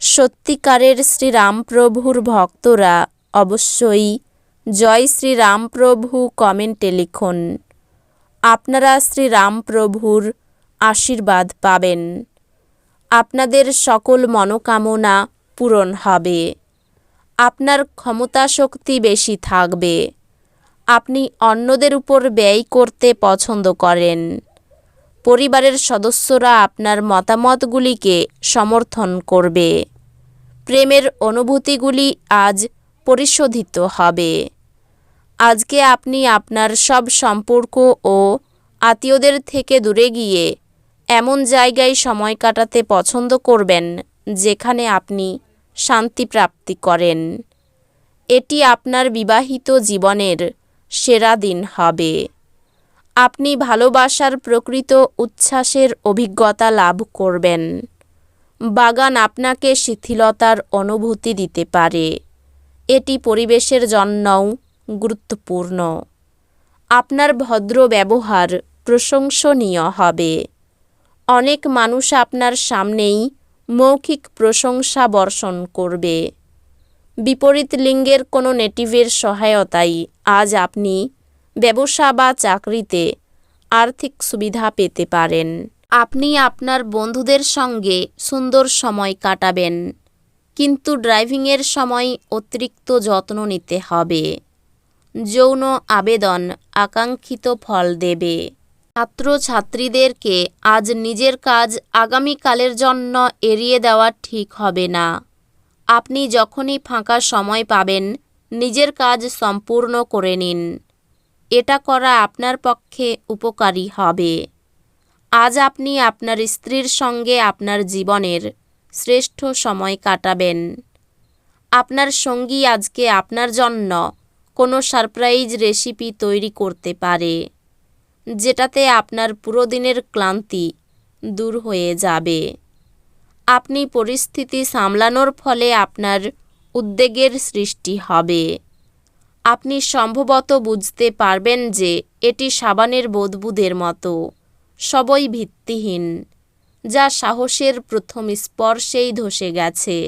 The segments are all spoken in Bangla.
সত্যিকারের শ্রীরামপ্রভুর ভক্তরা অবশ্যই জয় শ্রীরামপ্রভু কমেন্টে লিখুন। আপনারা শ্রীরামপ্রভুর আশীর্বাদ পাবেন। আপনাদের সকল মনোকামনা পূরণ হবে। আপনার ক্ষমতা শক্তি বেশি থাকবে। আপনি অন্যদের উপর ব্যয় করতে পছন্দ করেন। পরিবারের সদস্যরা আপনার মতামতগুলিকে সমর্থন করবে। প্রেমের অনুভূতিগুলি আজ পরিশোধিত হবে। আজকে আপনি আপনার সব সম্পর্ক ও আত্মীয়দের থেকে দূরে গিয়ে এমন জায়গায় সময় কাটাতে পছন্দ করবেন যেখানে আপনি শান্তি প্রাপ্তি করেন। এটি আপনার বিবাহিত জীবনের সেরা দিন হবে। আপনি ভালোবাসার প্রকৃত উচ্ছ্বাসের অভিজ্ঞতা লাভ করবেন। বাগান আপনাকে শিথিলতার অনুভূতি দিতে পারে। এটি পরিবেশের জন্যও গুরুত্বপূর্ণ। আপনার ভদ্র ব্যবহার প্রশংসনীয় হবে। অনেক মানুষ আপনার সামনেই মৌখিক প্রশংসা বর্ষণ করবে। বিপরীত লিঙ্গের কোনো নেটিভের সহায়তায় আজ আপনি ব্যবসা বা চাকরিতে আর্থিক সুবিধা পেতে পারেন। আপনি আপনার বন্ধুদের সঙ্গে সুন্দর সময় কাটাবেন, কিন্তু ড্রাইভিংয়ের সময় অতিরিক্ত যত্ন নিতে হবে। যৌন আবেদন আকাঙ্ক্ষিত ফল দেবে। ছাত্রছাত্রীদেরকে আজ নিজের কাজ আগামীকালের জন্য এড়িয়ে দেওয়া ঠিক হবে না। আপনি যখনই ফাঁকা সময় পাবেন, নিজের কাজ সম্পূর্ণ করে নিন। এটা করা আপনার পক্ষে উপকারী হবে। আজ আপনি আপনার স্ত্রীর সঙ্গে আপনার জীবনের শ্রেষ্ঠ সময় কাটাবেন। আপনার সঙ্গী আজকে আপনার জন্য কোনো সারপ্রাইজ রেসিপি তৈরি করতে পারে, যেটাতে আপনার পুরো দিনের ক্লান্তি দূর হয়ে যাবে। আপনি পরিস্থিতি সামলানোর ফলে আপনার উদ্বেগের সৃষ্টি হবে। আপনি সম্ভবত বুঝতে পারবেন যে এটি সাবানের বোধবুদের মতো, সবই ভিত্তিহীন, যা সাহসের প্রথম স্পর্শেই ধসে গেছে।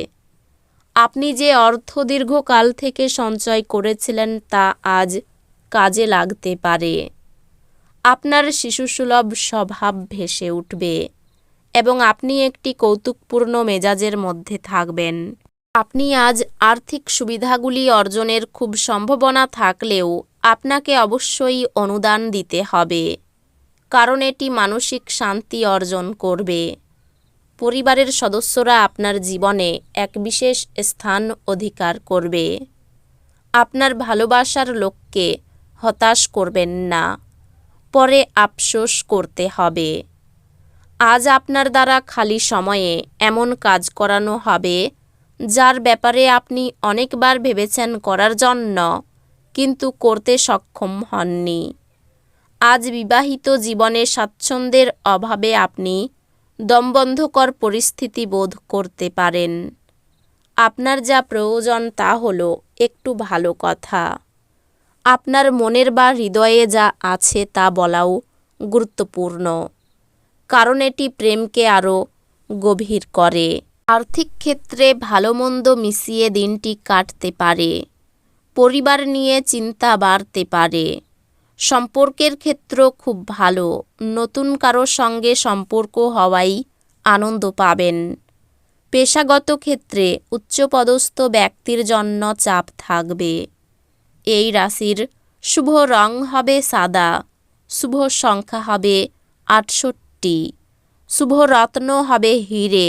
আপনি যে অর্থ দীর্ঘকাল থেকে সঞ্চয় করেছিলেন তা আজ কাজে লাগতে পারে। আপনার শিশুসুলভ স্বভাব ভেসে উঠবে এবং আপনি একটি কৌতুকপূর্ণ মেজাজের মধ্যে থাকবেন। আপনি আজ আর্থিক সুবিধাগুলি অর্জনের খুব সম্ভাবনা থাকলেও আপনাকে অবশ্যই অনুদান দিতে হবে, কারণ এটি মানসিক শান্তি অর্জন করবে। পরিবারের সদস্যরা আপনার জীবনে এক বিশেষ স্থান অধিকার করবে। আপনার ভালোবাসার লোককে হতাশ করবেন না, পরে আফসোস করতে হবে। আজ আপনার দ্বারা খালি সময়ে এমন কাজ করানো হবে যার ব্যাপারে আপনি অনেকবার ভেবেছেন করার জন্য, কিন্তু করতে সক্ষম হননি। আজ বিবাহিত জীবনে স্বাচ্ছন্দ্যের অভাবে আপনি দমবন্ধকর পরিস্থিতি বোধ করতে পারেন। আপনার যা প্রয়োজন তা হলো একটু ভালো কথা। আপনার মনের বা হৃদয়ে যা আছে তা বলাও গুরুত্বপূর্ণ, কারণ এটি প্রেমকে আরও গভীর করে। আর্থিক ক্ষেত্রে ভালো মন্দ মিশিয়ে দিনটি কাটতে পারে। পরিবার নিয়ে চিন্তা বাড়তে পারে। সম্পর্কের ক্ষেত্র খুব ভালো। নতুন কারও সঙ্গে সম্পর্ক হওয়াই আনন্দ পাবেন। পেশাগত ক্ষেত্রে উচ্চপদস্থ ব্যক্তির জন্য চাপ থাকবে। এই রাশির শুভ রং হবে সাদা। শুভ সংখ্যা হবে আটষট্টি। শুভ রত্ন হবে হিরে।